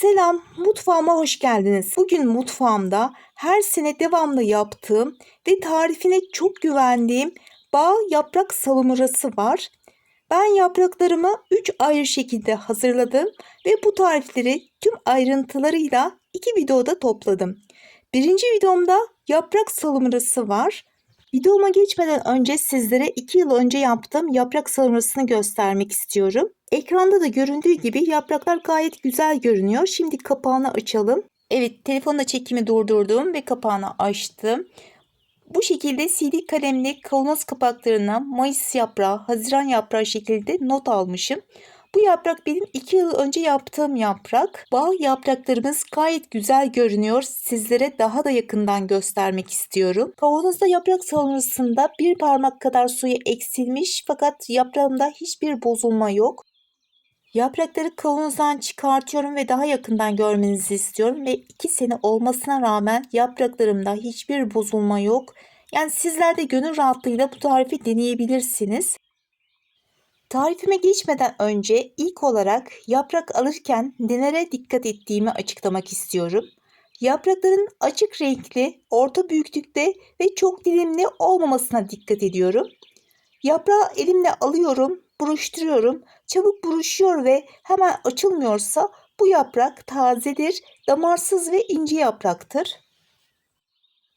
Selam, mutfağıma hoş geldiniz. Bugün mutfağımda her sene devamlı yaptığım ve tarifine çok güvendiğim bağ yaprak salamurası var. Ben yapraklarımı 3 ayrı şekilde hazırladım ve bu tarifleri tüm ayrıntılarıyla iki videoda topladım. Birinci videomda yaprak salamurası var. Videoma geçmeden önce sizlere 2 yıl önce yaptığım yaprak salamurasını göstermek istiyorum. Ekranda da göründüğü gibi yapraklar gayet güzel görünüyor. Şimdi kapağını açalım. Evet telefonla çekimi durdurdum ve kapağını açtım. Bu şekilde CD kalemli kavanoz kapaklarına Mayıs yaprağı, Haziran yaprağı şekilde not almışım. Bu yaprak benim 2 yıl önce yaptığım yaprak. Bağ yapraklarımız gayet güzel görünüyor. Sizlere daha da yakından göstermek istiyorum. Kavanozda yaprak salamurasında bir parmak kadar suyu eksilmiş fakat yaprağımda hiçbir bozulma yok. Yaprakları kavanozdan çıkartıyorum ve daha yakından görmenizi istiyorum ve 2 sene olmasına rağmen yapraklarımda hiçbir bozulma yok. Yani sizler de gönül rahatlığıyla bu tarifi deneyebilirsiniz. Tarifime geçmeden önce ilk olarak yaprak alırken nelere dikkat ettiğimi açıklamak istiyorum. Yaprakların açık renkli, orta büyüklükte ve çok dilimli olmamasına dikkat ediyorum. Yaprağı elimle alıyorum, buruşturuyorum. Çabuk buruşuyor ve hemen açılmıyorsa bu yaprak tazedir, damarsız ve ince yapraktır.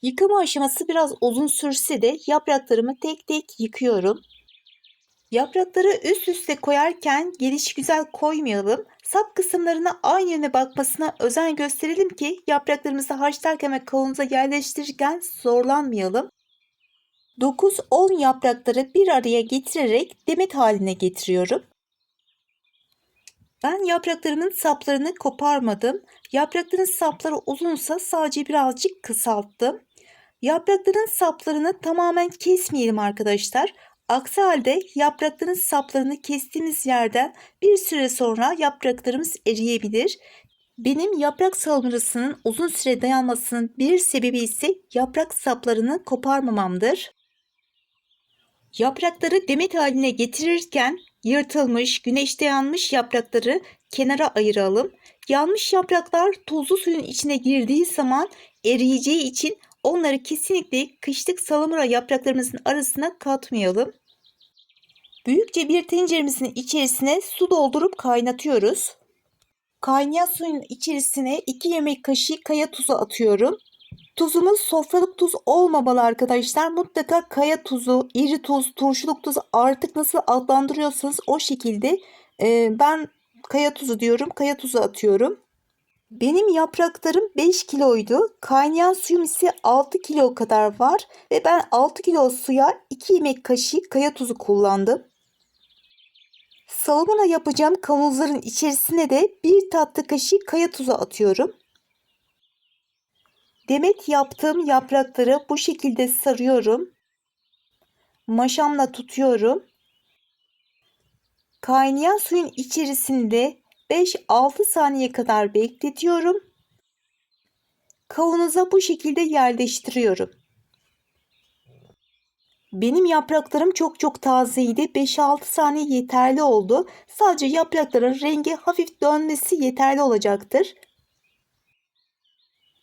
Yıkama aşaması biraz uzun sürse de yapraklarımı tek tek yıkıyorum. Yaprakları üst üste koyarken geliş güzel koymayalım. Sap kısımlarına aynı yöne bakmasına özen gösterelim ki yapraklarımızı haşlarken ve kavanoza yerleştirirken zorlanmayalım. 9-10 yaprakları bir araya getirerek demet haline getiriyorum. Ben yapraklarımın saplarını koparmadım. Yaprakların sapları uzunsa sadece birazcık kısalttım. Yaprakların saplarını tamamen kesmeyelim arkadaşlar. Aksi halde yaprakların saplarını kestiğimiz yerden bir süre sonra yapraklarımız eriyebilir. Benim yaprak salamurasının uzun süre dayanmasının bir sebebi ise yaprak saplarını koparmamamdır. Yaprakları demet haline getirirken yırtılmış, güneşte yanmış yaprakları kenara ayıralım. Yanmış yapraklar tuzlu suyun içine girdiği zaman eriyeceği için onları kesinlikle kışlık salamura yapraklarımızın arasına katmayalım. Büyükçe bir tenceremizin içerisine su doldurup kaynatıyoruz. Kaynayan suyun içerisine 2 yemek kaşığı kaya tuzu atıyorum. Tuzumuz sofralık tuz olmamalı arkadaşlar. Mutlaka kaya tuzu, iri tuz, turşuluk tuz artık nasıl adlandırıyorsanız o şekilde e, ben kaya tuzu diyorum. Kaya tuzu atıyorum. Benim yapraklarım 5 kiloydu. Kaynayan suyum ise 6 kilo kadar var. Ve ben 6 kilo suya 2 yemek kaşığı kaya tuzu kullandım. Salamura yapacağım kavanozların içerisine de bir tatlı kaşığı kaya tuzu atıyorum. Demet yaptığım yaprakları bu şekilde sarıyorum. Maşamla tutuyorum. Kaynayan suyun içerisinde 5-6 saniye kadar bekletiyorum. Kavanoza bu şekilde yerleştiriyorum. Benim yapraklarım çok çok tazeydi. 5-6 saniye yeterli oldu. Sadece yaprakların rengi hafif dönmesi yeterli olacaktır.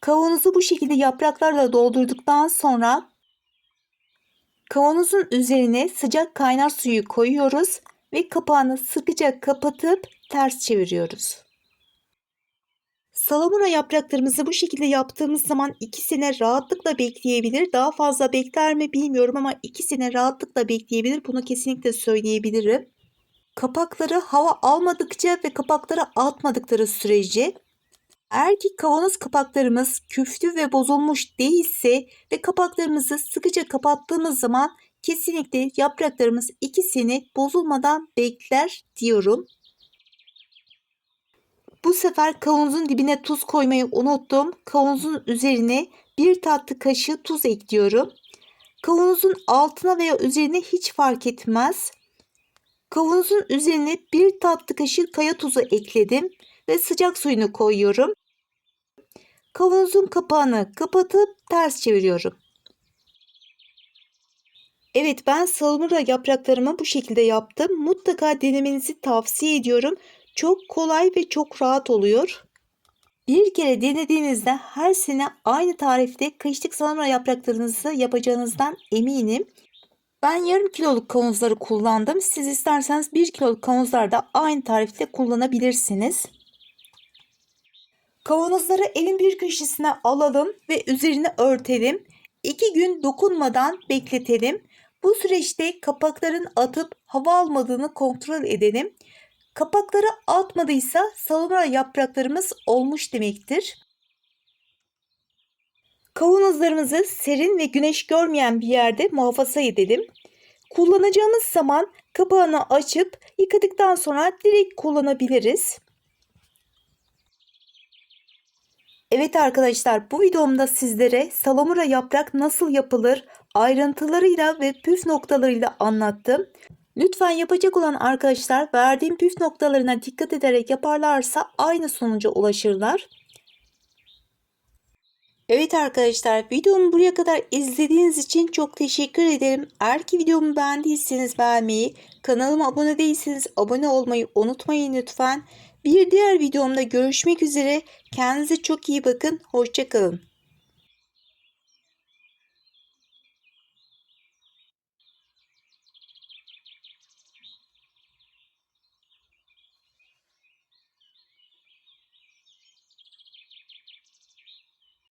Kavanozu bu şekilde yapraklarla doldurduktan sonra kavanozun üzerine sıcak kaynar suyu koyuyoruz ve kapağını sıkıca kapatıp ters çeviriyoruz. Salamura yapraklarımızı bu şekilde yaptığımız zaman ikisine rahatlıkla bekleyebilir. Daha fazla bekler mi bilmiyorum ama ikisine rahatlıkla bekleyebilir. Bunu kesinlikle söyleyebilirim. Kapakları hava almadıkça ve kapakları atmadıkları sürece eğer ki kavanoz kapaklarımız küftü ve bozulmuş değilse ve kapaklarımızı sıkıca kapattığımız zaman kesinlikle yapraklarımız iki sene bozulmadan bekler diyorum. Bu sefer kavanozun dibine tuz koymayı unuttum. Kavanozun üzerine bir tatlı kaşığı tuz ekliyorum. Kavanozun altına veya üzerine hiç fark etmez. Kavanozun üzerine bir tatlı kaşığı kaya tuzu ekledim ve sıcak suyunu koyuyorum. Kavanozun kapağını kapatıp ters çeviriyorum. Evet ben salamura yapraklarımı bu şekilde yaptım. Mutlaka denemenizi tavsiye ediyorum. Çok kolay ve çok rahat oluyor. Bir kere denediğinizde her sene aynı tarifte kışlık salamura yapraklarınızı yapacağınızdan eminim. Ben yarım kiloluk kavanozları kullandım. Siz isterseniz 1 kiloluk kavanozlar da aynı tarifte kullanabilirsiniz. Kavanozları elin bir köşesine alalım ve üzerine örtelim. 2 gün dokunmadan bekletelim. Bu süreçte kapakların atıp hava almadığını kontrol edelim. Kapakları atmadıysa salamura yapraklarımız olmuş demektir. Kavanozlarımızı serin ve güneş görmeyen bir yerde muhafaza edelim. Kullanacağımız zaman kapağını açıp yıkadıktan sonra direkt kullanabiliriz. Evet arkadaşlar bu videomda sizlere salamura yaprak nasıl yapılır ayrıntılarıyla ve püf noktalarıyla anlattım. Lütfen yapacak olan arkadaşlar verdiğim püf noktalarına dikkat ederek yaparlarsa aynı sonuca ulaşırlar. Evet arkadaşlar videomu buraya kadar izlediğiniz için çok teşekkür ederim. Eğer ki videomu beğendiyseniz beğenmeyi, kanalıma abone değilseniz abone olmayı unutmayın lütfen. Bir diğer videomda görüşmek üzere. Kendinize çok iyi bakın. Hoşçakalın.